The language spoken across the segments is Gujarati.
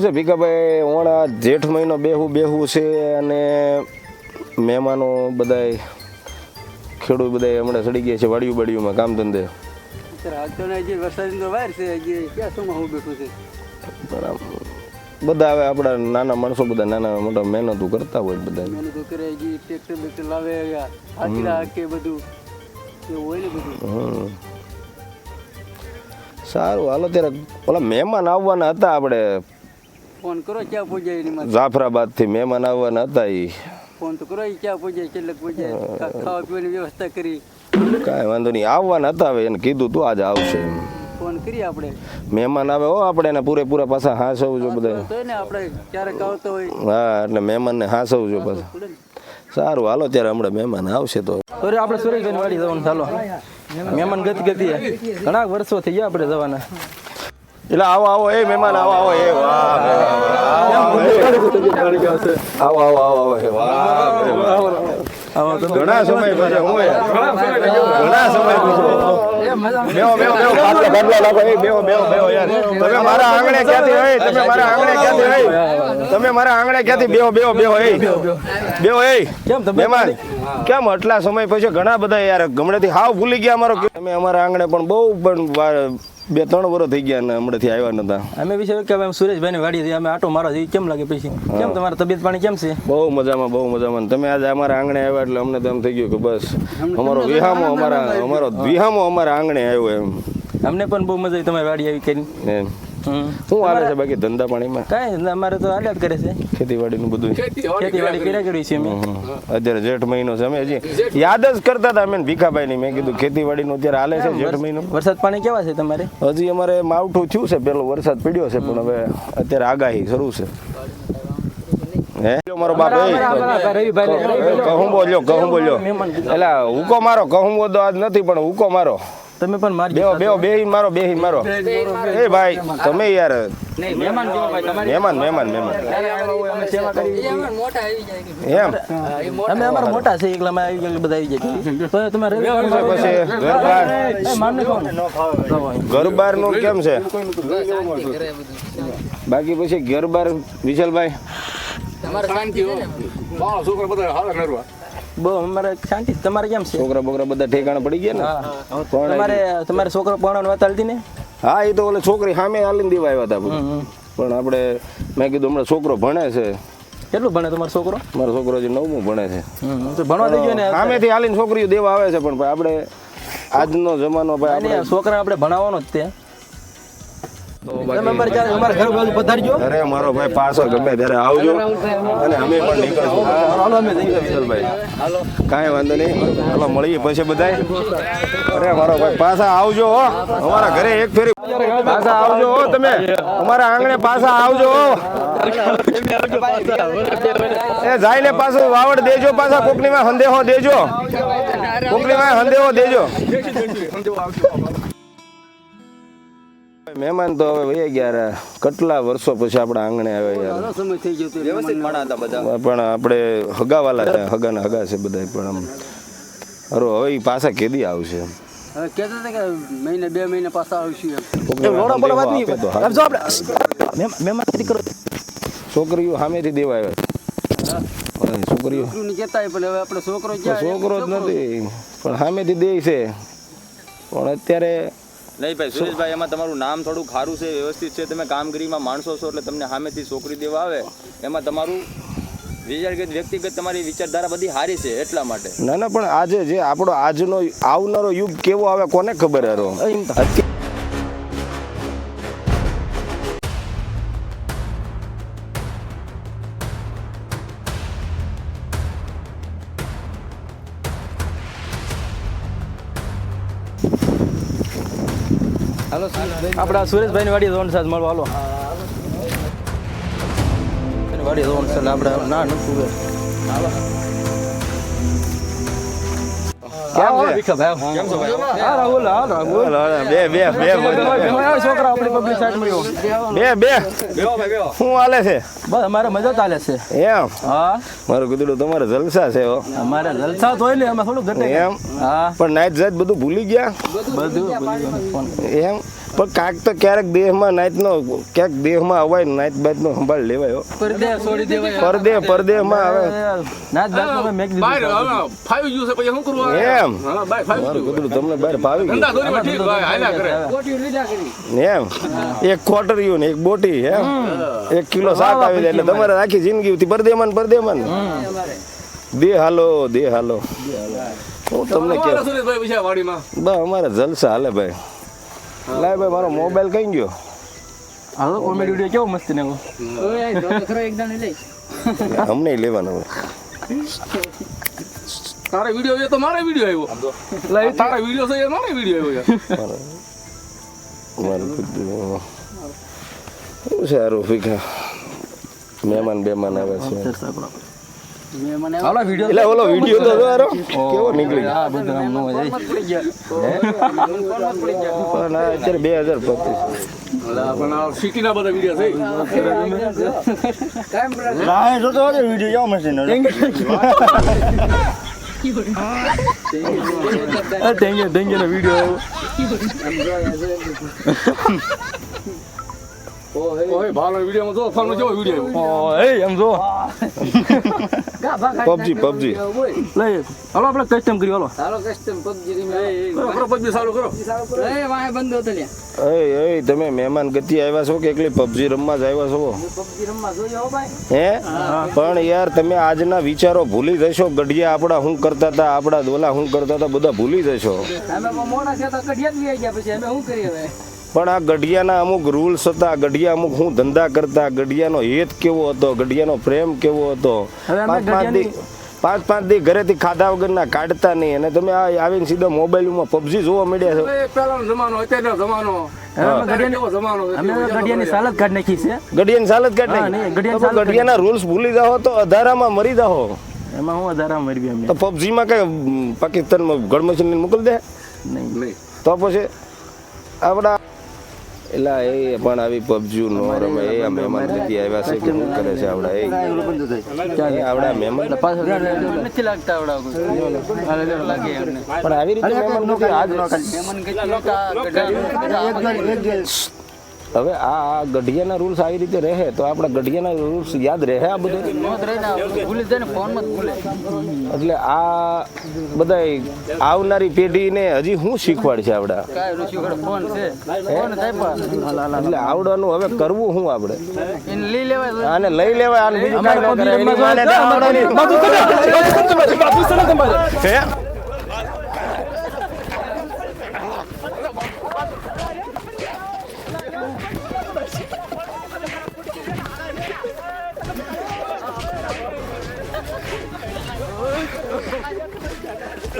કેવું છે? ભીખાભાઈ ઓણા જેઠ મહિનો બેહું બેહું છે અને મહેમાનો બધાય ખેડૂત બધાય હમણાં ચડી ગયા છે વાડિયું બાડિયુંમાં કામ ધંધે. બધા હવે આપણા નાના માણસો બધા નાના મોટા મહેનતો કરતા હોય બધા. સારું હાલો ત્યારે ઓલા મહેમાન આવવાના હતા આપણે. ફોન કરો ક્યાં પહોંચાય એની જાફરાબાદથી મહેમાન આવવાના હતા એ ફોન તો કરો ક્યાં પૂજાય કેટલે પૂજાય ખાવા પીવાની વ્યવસ્થા કરી. કાંઈ વાંધો નહીં આવવાના હતા હવે એને કીધું તું આજે આવશે એમ. ફોન કરી આપણે. મહેમાન આવે હો આપણે એને પૂરેપૂરા પાછા હાંસવજો બધા. તો ને આપણે ક્યારેક આવતો હોય. હા એટલે મહેમાનને હાંસવજો પાછા. થોડે ને. સારું હાલો ત્યારે હમણાં મહેમાન આવશે તો. અરે આપણે સુરેશભાઈ વાડી જવાનું ચાલો મહેમાન ગતિ ગતિ ઘણા વર્ષો થઈ ગયા આપણે જવાના. એટલે આવો આવો એ મહેમાન આવો આવો એ વાહ. આવો આવો આવો આવો એ વાહ. ઘણા સમય પછી હું. ઘણા સમય પછી બેહો બેહો બેહો ખાટલા ખાટલા લાગો. એ બેહો બેહો બેહો યાર. તમે મારા આંગણે ક્યાંથી હોય? તમે મારા આંગણે ક્યાંથી હોય? તમે મારા આંગણે ક્યાંથી બેહો બેહો બેહો એ? બેહો એ? કેમ તમે મહેમાન કેમ આટલા સમય પછી ઘણા બધા યાર ગમણેથી હાવ ભૂલી ગયા અમારો તમે અમારા આંગણે પણ બહુ પણ બે ત્રણ વર્ષ થઈ ગયા ને હમણાંથી આવ્યા નતા. અમે વિશે કે અમે સુરેશભાઈ વાડી જઈએ અમે આટો મારો કેમ લાગે પછી? કેમ તમારે તબિયત પાણી કેમ છે? બહુ મજામાં બહુ મજામાં. તમે આજે અમારા આંગણે આવ્યા એટલે અમને તો એમ થઈ ગયું કે બસ. અમારો વિહામો અમારા અમારો વિહામો અમારા આંગણે આવ્યો એમ. અમને પણ બહુ મજા આવી. તમારી વાડી આવી કરી. એમ. શું હાલે છે બાકી ધંધા પાણીમાં? કાંઈ અમારે તો હાલ્યા જ કરે છે. ખેતીવાડીનું બધું ખેતીવાડી કર્યા કરી છે અમે. અત્યારે જેઠ મહિનો છે અમે હજી. યાદ જ કરતા હતા અમે ભીખાભાઈ ની મેં કીધું ખેતીવાડીનું અત્યારે હાલે છે જેઠ મહિનો. વરસાદ પાણી કેવા છે તમારે? હજી અમારે માવઠું થયું છે પેલો વરસાદ પડ્યો છે પણ હવે અત્યારે આગાહી શરૂ છે. હે? મારો બાપ એ કહું બોલ્યો કહું બોલ્યો. એટલે હુકો મારો કહું બોદો આજ નથી પણ હુકો મારો. તમે પણ મારી બેહો બેહો બેહીન મારો બેહીન મારો. એ ભાઈ તમે યાર મહેમાન જેવો ભાઈ તમારે મહેમાન મહેમાન મહેમાન. અમે સેવા કરી એમ? અમે અમારા મોટા છે એકલા માં આવી ગયા બધા આવી જાય. તો તમે રવિ પછી ઘર બાર માનને કોણ ઘર બારનું કેમ છે? બાકી પછી ઘર બાર વિશાલભાઈ? બહુ અમારે શાંતિ. તમારે કેમ છે? છોકરા બોકરા બધા ઠેકાણા પડી ગયા ને? પણ તમારે તમારે છોકરો ભણવાની વાત હાલતી ને? હા એ તો ઓલે છોકરી સામે હાલીને દેવા આવ્યા હતા પણ આપણે મેં કીધું હમણાં છોકરો ભણે છે. કેટલું ભણે તમારો છોકરો? મારો છોકરો હજી નવમું ભણે છે. તો ભણવા દેજો ને? સામેથી હાલીને છોકરીઓ દેવા આવે છે પણ આપણે આજનો જમાનો ભાઈ છોકરા આપણે ભણાવવાનો જ તે. અરે મારો ભાઈ પાછો ગમે ત્યારે આવજો. અને અમે પણ નીકળશું. હાલો અમે જઈએ વિશાલભાઈ કાંઈ વાંધો નહીં. હાલો મળીએ પછી બધાય. અરે મારો ભાઈ પાછા આવજો હો. અમારા ઘરે એક ફેરી પાછા આવજો હો તમે. અમારા આંગણે પાછા આવજો એ જાઈને પાછું વાવડ દેજો પાછા કોકનીમાં સંદેહો દેજો. કોકનીમાં સંદેહો દેજો. મહેમાન તો હવે વહી ગયા રે. કેટલા વર્ષો પછી આપણા આંગણે આવ્યા યાર. ઘણો સમય થઈ ગયો તો મહેમાનને. પણ આપણે હગાવાલા છે હગાના હગા છે બધા પણ આમ. અરે હવે ઈ પાછા કેદી આવશે હવે કહેતા હતા કે મહિને બે મહિને પાછા આવશું એમ. કોકને વાત નહીં તો જો આપણે મહેમાન ખેતી કરો. છોકરીઓ સામેથી દેવા આવ્યા છોકરીઓ કહેતા પણ હવે આપણે છોકરો છોકરો જ નથી. પણ સામેથી દે છે. પણ અત્યારે નહીં ભાઈ સુરેશભાઈ એમાં તમારું નામ થોડું ખારું છે વ્યવસ્થિત છે. તમે કામગીરીમાં માણસો છો એટલે તમને સામેથી છોકરી દેવા આવે. એમાં તમારું વિચારગત વ્યક્તિગત તમારી વિચારધારા બધી સારી છે એટલા માટે. ના ના પણ આજે જે આપણો આજનો આવનારો યુગ કેવો આવે કોને ખબર હારો બે શું વાડી છે? બસ અમારે મજા ચાલે છે. એમ? હા. મારું કીધું તમારે જલસા છે અમારે જલસા તો ને એમાં થોડું ઘટે. એમ? હા. પણ નાઈટ જાત બધું ભૂલી ગયા? બધું એમ? પણ કાંક તો ક્યારેક દેહમાં નાતનો ક્યાંક દેહમાં અવાય નાત બાઈટનો સંભાળ લેવાયો હો. પરદે છોડી દેવાય. પરદે પરદેહમાં આવે. નાચ બાચ મેક દીધું હવે ફાવી ગયું છે પછી શું કરવું એમ. હા બહાર ફાવી ગયું. તમને બહાર ભાવી ગયું. ધંધા દોરીમાં ઠીક હોય હાલ્યા કરે. કોટી લીધા કરી. એમ. એક ક્વાર્ટરિયું ને એક બોટી એમ. એક કિલો શાક આવી જાય એટલે તમારે આખી જિંદગી હતી પરદેમાન પરદેમાન દે હાલો દે હાલો. હું તમને કે બસ અમારે જલસા હાલે ભાઈ. લાય ભાઈ મારો મોબાઈલ કઈ ગયો? હાલો કોમેડી વીડિયો કેવો મસ્ત ને ઓય આ એક દાણે લઈ. અમને લેવાનો તારા વીડિયો છે તો મારે વીડિયો આવ્યો. તારા વીડિયો છે એ મારે વીડિયો આવ્યો મારું શું છે આ રૂફિકા મહેમાન બેમાન આવે છે. એટલે ઓલો વીડિયો તો જોવાનો કેવો નીકળી ગયો? બધું આમ નો જાય. પણ અત્યારે બે હજાર પચીસ. અલા, પણ આ સિટીના બધા વીડિયો છે. રાહે જોતો હતો વીડિયો જાવ મશીન ટેંગે ટેંગે નો વીડિયો આવ્યો ઓય ભાવના વિડીયોમાં જો ફોનમાં વીડિયો એમ જો. ગા ભા ખાઈ પબજી. પબજી લઈ હાલો આપણે કસ્ટમ કરી હાલો. હાલો કસ્ટમ પબજી રીમે કરો કરો. પછી ચાલુ કરો. એ વાહે બંધ હતો લ્યા. એ એ તમે મહેમાન ગતિ આવ્યા છો કે એકલી પબજી રમવા જ આવ્યા છો? પબજી રમવા જોઈ ભાઈ. હે? પણ યાર તમે આજના વિચારો ભૂલી જશો. ગઢિયા આપણા શું કરતા હતા આપણા દોલા શું કરતા હતા બધા ભૂલી જશો. અમે મોડા છે તો ગઢિયા જ ગયા પછી અમે શું કરીએ હવે? પણ આ ગઢિયાના અમુક રૂલ્સ હતા ગઢિયા અમુક હું ધંધા કરતા ગઢિયાનો હેત કેવો હતો ગઢિયાનો પ્રેમ કેવો હતો? પાંચ પાંચ દી પાંચ પાંચ દી ઘરેથી ખાધા વગરના કાઢતા નહીં. અને તમે આ આવીને સીધા મોબાઈલમાં પબજી જોવા મળ્યા છો. એ પહેલાનો જમાનો અત્યારનો જમાનો. ગઢિયાની રૂલ્સ ભૂલી જાઓ તો અધારામાં મરી જાઓ. એમાં હું તો પબજીમાં કઈ પાકિસ્તાનમાં ગળમશીન મોકલી દે? નહીં નહીં. તો પછી આપણા એલા એ પણ આવી પબજી નો રમે એ આ મહેમાન નથી આવ્યા છે કે શું કરે છે આવડા એ? આવડા મહેમાન? નથી લાગતા આવડા લાગે પણ આવી રીતે મહેમાન ગતિ આજ મહેમાન ગઢિયા હવે આ આ ગઢિયાના રૂલ્સ આવી રીતે રહે તો આપણા ગઢિયાના રૂલ્સ યાદ રહે આ બધું? એટલે આ બધા આવનારી પેઢીને હજી શું શીખવાડ છે આવડા કાંઈ ઋષિ વગર ફોન છે. ફોન થાય એટલે આવડાનું હવે કરવું શું આપણે એને લઈ લેવાય આને લઈ લેવાય આને બીજું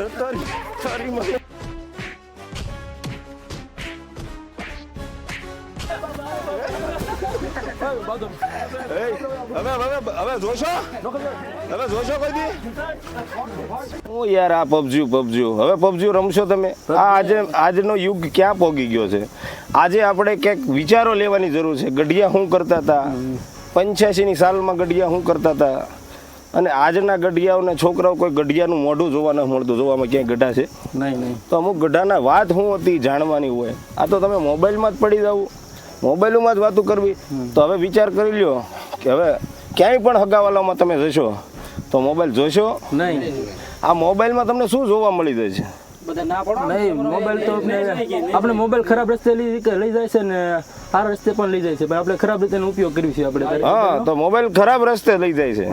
ન કરાય. એની માને તો આવડાની- હવે હવે હવે જોશો? હવે જોશો કોઈ દી? હું યાર આ પબજી પબજી હવે પબજી રમશો તમે? આ આજે આજનો યુગ ક્યાં પોગી ગયો છે? આજે આપણે ક્યાંક વિચારો લેવાની જરૂર છે. ગઢિયા શું કરતા હતા પંચ્યાસીની સાલમાં ગઢિયા શું કરતા હતા અને આજના ગઢિયાઓને છોકરાઓ કોઈ ગઢિયાનું મોઢું જોવા ન મળતું જોવામાં ક્યાંય ગઢા છે? નહીં નહીં. તો અમુક ગઢાના વાત શું હતી જાણવાની હોય. આ તો તમે મોબાઈલમાં જ પડી જવું મોબાઈલમાં જ વાતો કરવી. તો હવે વિચાર કરી લ્યો કે હવે ક્યાંય પણ હગાવાલામાં તમે જશો તો મોબાઈલ જોશો? નહીં. આ મોબાઈલમાં તમને શું જોવા મળી જાય છે? બધા ના પડો નહીં મોબાઈલ તો આપણે મોબાઈલ ખરાબ રસ્તે લઈ લઈ જાય છે ને સારા રસ્તે પણ લઈ જાય છે. આપણે ખરાબ રીતે ઉપયોગ કર્યું છે આપણે. હા તો મોબાઈલ ખરાબ રસ્તે લઈ જાય છે.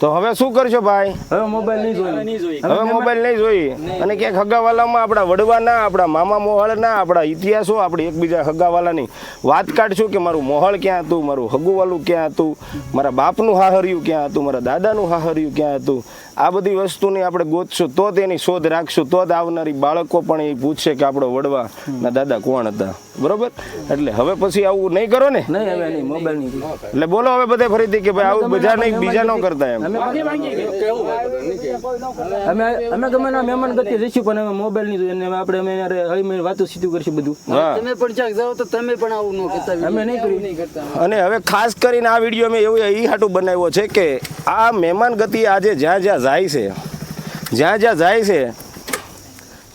તો હવે શું કરશો ભાઈ? હવે મોબાઈલ નહીં જોઈએ હવે મોબાઈલ નહીં જોઈ. અને ક્યાંક હગાવાલામાં આપણા વડવાના આપણા મામા મોહળના આપણા ઇતિહાસો આપણી એકબીજા હગાવાલાની વાત કાઢશું કે મારું મોહળ ક્યાં હતું મારું હગુવાલું ક્યાં હતું મારા બાપનું હાહર્યું ક્યાં હતું મારા દાદાનું હાહર્યું ક્યાં હતું. આ બધી વસ્તુની આપણે ગોતશું તો તેની શોધ રાખશું તો જ આવનારી બાળકો પણ એ પૂછશે કે આપણો વડવા ના દાદા કોણ હતા. બરોબર? એટલે હવે પછી આવું નહીં કરો ને? નહીં હવે નહીં મોબાઈલ નહીં એટલે બોલો હવે બધે ફરીથી કે ભાઈ આવું બધા નહીં બીજા ન કરતા એમ. અમે અમે ગમે ના મહેમાન ગતિ જઈશું પણ અમે મોબાઈલ નહીં જોઈએ અને આપણે અમે હળી મળીને વાતો સીધું કરશું બધું. તમે પણ ચાક જાઓ તો તમે પણ આવું ન કરતા અમે. નહીં કરતા. અને હવે ખાસ કરીને આ વીડિયો મેં એવું એ હાટું બનાવ્યો છે કે આ મહેમાન ગતિ આજે જ્યાં જ્યાં જાય છે. જ્યાં જ્યાં જાય છે,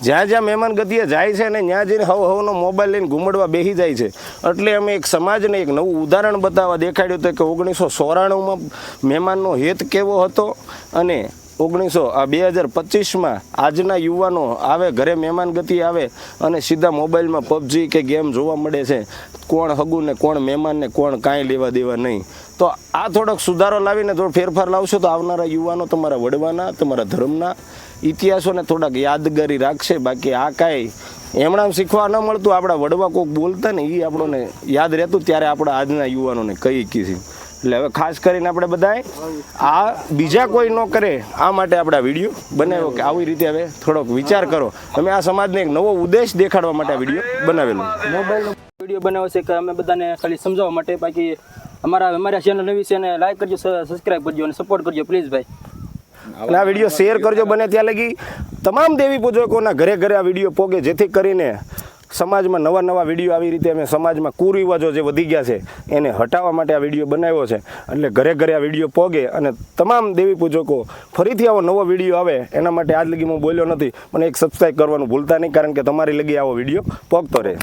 જ્યાં જ્યાં મહેમાન ગતિએ જાય છે ને ત્યાં જઈને હવ હવનો મોબાઈલ લઈને ઘૂમડવા બેસી જાય છે. એટલે અમે એક સમાજને એક નવું ઉદાહરણ બતાવવા દેખાડ્યું હતું કે ઓગણીસો ચોરાણુંમાં મહેમાનનો હેત કેવો હતો અને ઓગણીસો, આ બે હજાર પચીસમાં આજના યુવાનો આવે, ઘરે મહેમાન ગતિ આવે અને સીધા મોબાઈલમાં પબજી કે ગેમ જોવા મળે છે. કોણ હગું ને કોણ મહેમાનને કોણ કાંઈ લેવા દેવા નહીં. તો આ થોડોક સુધારો લાવીને થોડો ફેરફાર લાવશો તો આવનારા યુવાનો તમારા વડવાના, તમારા ધર્મના ઇતિહાસોને થોડાક યાદગારી રાખશે. બાકી આ કાંઈ એમણામ શીખવા ન મળતું. આપણા વડવા કોઈક બોલતા ને એ આપણને યાદ રહેતું. ત્યારે આપણા આજના યુવાનોને કહી કીધી એટલે હવે ખાસ કરીને આપણે બધાએ આ બીજા કોઈ ન કરે આ માટે આપણે આ વીડિયો બનાવ્યો કે આવી રીતે હવે થોડોક વિચાર કરો. તમે આ સમાજને એક નવો ઉદ્દેશ દેખાડવા માટે આ વીડિયો બનાવેલો. મોબાઈલનો વીડિયો બનાવ્યો છે કે અમે બધાને ખાલી સમજાવવા માટે બાકી અમારા અમારા ચેનલ નવી છે અને લાઈક કરજો સબસ્ક્રાઈબ કરજો અને સપોર્ટ કરજો પ્લીઝ ભાઈ. અને આ વીડિયો શેર કરજો બને ત્યાં લગી. તમામ દેવી પૂજકોના ઘરે ઘરે આ વીડિયો પોગે જેથી કરીને સમાજમાં નવા નવા વીડિયો આવી રીતે અમે સમાજમાં કુરિવાજો જે વધી ગયા છે, એને હટાવવા માટે આ વીડિયો બનાવ્યો છે. એટલે ઘરે ઘરે આ વીડિયો પોગે અને તમામ દેવી પૂજકો ફરીથી આવો નવો વીડિયો આવે, એના માટે આજ લગી હું બોલ્યો નથી. પણ એક સબસ્ક્રાઈબ કરવાનું ભૂલતા નહીં, કારણ કે તમારી લગી આવો વીડિયો પોગતો રહે.